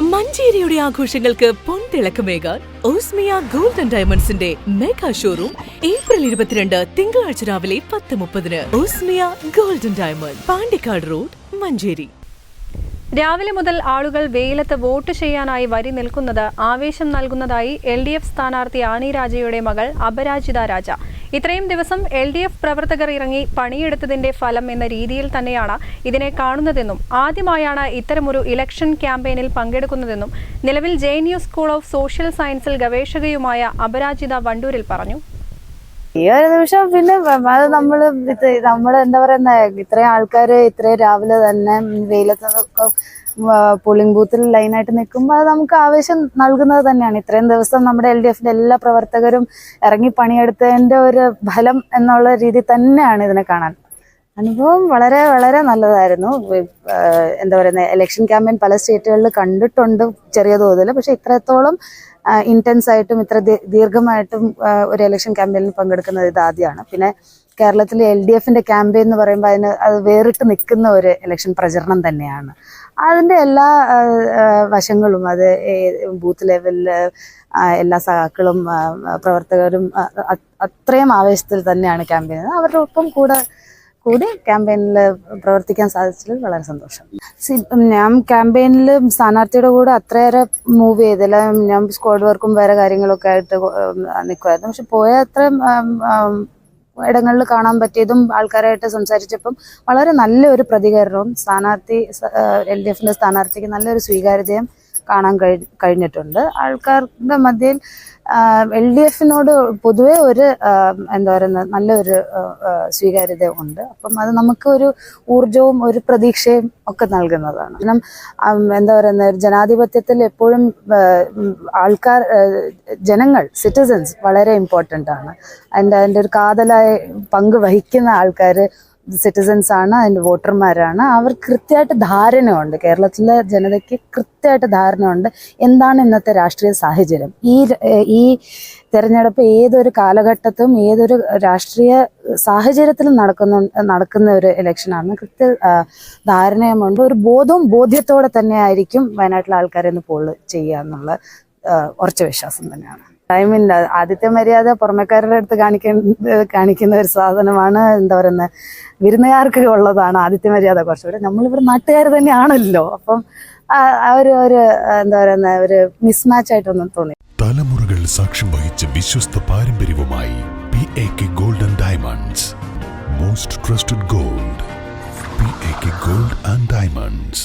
മഞ്ചേരിയുടെ ആഘോഷങ്ങൾക്ക് പൊൻതിളക്കമേകാൻ ഓസ്മിയ ഗോൾഡൻ ഡയമണ്ട്സിന്റെ മെഗാ ഷോറൂം ഏപ്രിൽ ഇരുപത്തിരണ്ട് തിങ്കളാഴ്ച രാവിലെ പത്ത് മുപ്പതിന്. Osmia golden diamond Pandikkad road Manjeri. രാവിലെ മുതൽ ആളുകൾ വെയിലത്ത് വോട്ട് ചെയ്യാനായി വരി നിൽക്കുന്നത് ആവേശം നൽകുന്നതായി എൽ ഡി എഫ് സ്ഥാനാർത്ഥി ആനി രാജയുടെ മകൾ അപരാജിത രാജ. ഇത്രയും ദിവസം എൽ ഡി എഫ് പ്രവർത്തകർ ഇറങ്ങി പണിയെടുത്തതിന്റെ ഫലം എന്ന രീതിയിൽ തന്നെയാണ് ഇതിനെ കാണുന്നതെന്നും ആദ്യമായാണ് ഇത്തരമൊരു ഇലക്ഷൻ ക്യാമ്പയിനിൽ പങ്കെടുക്കുന്നതെന്നും നിലവിൽ J N U school of social സയൻസിൽ ഗവേഷകയുമായ അപരാജിത വണ്ടൂരിൽ പറഞ്ഞു. ഈ ഒരു നിമിഷം പിന്നെ അത് നമ്മൾ നമ്മൾ എന്താ പറയുന്ന ഇത്രയും ആൾക്കാര് ഇത്രയും രാവിലെ തന്നെ വെയിലത്തൊക്കെ പോളിംഗ് ബൂത്തിൽ ലൈനായിട്ട് നിൽക്കുമ്പോൾ അത് നമുക്ക് ആവേശം നൽകുന്നത് തന്നെയാണ്. ഇത്രയും ദിവസം നമ്മുടെ എൽ ഡി എഫിന്റെ എല്ലാ പ്രവർത്തകരും ഇറങ്ങി പണിയെടുത്തതിന്റെ ഒരു ഫലം എന്നുള്ള രീതി തന്നെയാണ് ഇതിനെ കാണാൻ. അനുഭവം വളരെ വളരെ നല്ലതായിരുന്നു. എന്താ പറയുന്നത് ഇലക്ഷൻ ക്യാമ്പയിൻ പല സ്റ്റേറ്റുകളിൽ കണ്ടിട്ടുണ്ട് ചെറിയ തോതിൽ. പക്ഷെ ഇത്രത്തോളം ഇന്റൻസായിട്ടും ഇത്ര ദീർഘമായിട്ടും ഒരു ഇലക്ഷൻ ക്യാമ്പയിനിൽ പങ്കെടുക്കുന്നത് ഇത് ആദ്യമാണ്. പിന്നെ കേരളത്തിലെ എൽ ഡി എഫിന്റെ ക്യാമ്പയിൻ എന്ന് പറയുമ്പോൾ അതിന് അത് വേറിട്ട് നിൽക്കുന്ന ഒരു ഇലക്ഷൻ പ്രചരണം തന്നെയാണ്. അതിന്റെ എല്ലാ വശങ്ങളും അത് ബൂത്ത് ലെവലിൽ എല്ലാ സഹാക്കളും പ്രവർത്തകരും അത്രയും ആവേശത്തിൽ തന്നെയാണ് ക്യാമ്പയിൻ അവരുടെ ഒപ്പം കൂടെ കൂടി ക്യാമ്പയിനിൽ പ്രവർത്തിക്കാൻ സാധിച്ചതിൽ വളരെ സന്തോഷം. ഞാൻ ക്യാമ്പയിനിൽ സ്ഥാനാർത്ഥിയുടെ കൂടെ അത്രയേറെ മൂവ് ചെയ്തില്ല. ഞാൻ സ്ക്വാഡ് വർക്കും വേറെ കാര്യങ്ങളൊക്കെ ആയിട്ട് നിൽക്കുമായിരുന്നു പക്ഷെ പോയ അത്രയും ഇടങ്ങളിൽ കാണാൻ പറ്റിയതും ആൾക്കാരായിട്ട് സംസാരിച്ചപ്പം വളരെ നല്ലൊരു പ്രതികരണവും സ്ഥാനാർത്ഥി എൽ ഡി എഫിന്റെ സ്ഥാനാർത്ഥിക്ക് നല്ലൊരു സ്വീകാര്യതയും കാണാൻ കഴി കഴിഞ്ഞിട്ടുണ്ട്. ആൾക്കാരുടെ മധ്യയിൽ എൽ ഡി എഫിനോട് പൊതുവെ ഒരു എന്താ പറയുന്നത് നല്ലൊരു സ്വീകാര്യത ഉണ്ട്. അപ്പം അത് നമുക്ക് ഒരു ഊർജവും ഒരു പ്രതീക്ഷയും ഒക്കെ നൽകുന്നതാണ്. കാരണം എന്താ പറയുന്നത് ഒരു ജനാധിപത്യത്തിൽ എപ്പോഴും ആൾക്കാർ ജനങ്ങൾ സിറ്റിസൻസ് വളരെ ഇമ്പോർട്ടന്റ് ആണ്. അതിന്റെ അതിന്റെ ഒരു കാതലായ പങ്ക് വഹിക്കുന്ന ആൾക്കാർ സിറ്റിസൻസ് ആണ് അതിന്റെ വോട്ടർമാരാണ്. അവർ കൃത്യമായിട്ട് ധാരണയുണ്ട്. കേരളത്തിലെ ജനതയ്ക്ക് കൃത്യമായിട്ട് ധാരണയുണ്ട് എന്താണ് ഇന്നത്തെ രാഷ്ട്രീയ സാഹചര്യം. ഈ ഈ തെരഞ്ഞെടുപ്പ് ഏതൊരു കാലഘട്ടത്തും ഏതൊരു രാഷ്ട്രീയ സാഹചര്യത്തിലും നടക്കുന്ന നടക്കുന്ന ഒരു ഇലക്ഷനാണ് കൃത്യ ധാരണയുമുണ്ട്. ഒരു ബോധവും ബോധ്യത്തോടെ തന്നെ ആയിരിക്കും വയനാട്ടിലെ ആൾക്കാരെ ഇന്ന് പോൾ ചെയ്യുക എന്നുള്ള ഉറച്ച വിശ്വാസം തന്നെയാണ്. ടൈമില്ല. ആദ്യത്തെ മര്യാദ പുറമേക്കാരുടെ അടുത്ത് കാണിക്കേണ്ട കാണിക്കുന്ന ഒരു സാധനമാണ് എന്താ പറയുന്നത് വിരുന്നുകാർക്ക് ഉള്ളതാണ് ആദ്യത്തെ മര്യാദ. കുറച്ചുകൂടെ നമ്മളിവിടെ നാട്ടുകാർ തന്നെയാണല്ലോ. അപ്പം ആ ഒരു ഒരു എന്താ പറയുന്ന ഒരു മിസ്മാച്ച് ആയിട്ടൊന്നും തോന്നി. തലമുറകൾ സാക്ഷ്യം വഹിച്ച വിശ്വസ്ത പാരമ്പര്യവുമായി P A K gold and diamonds most trusted gold P A K gold and diamonds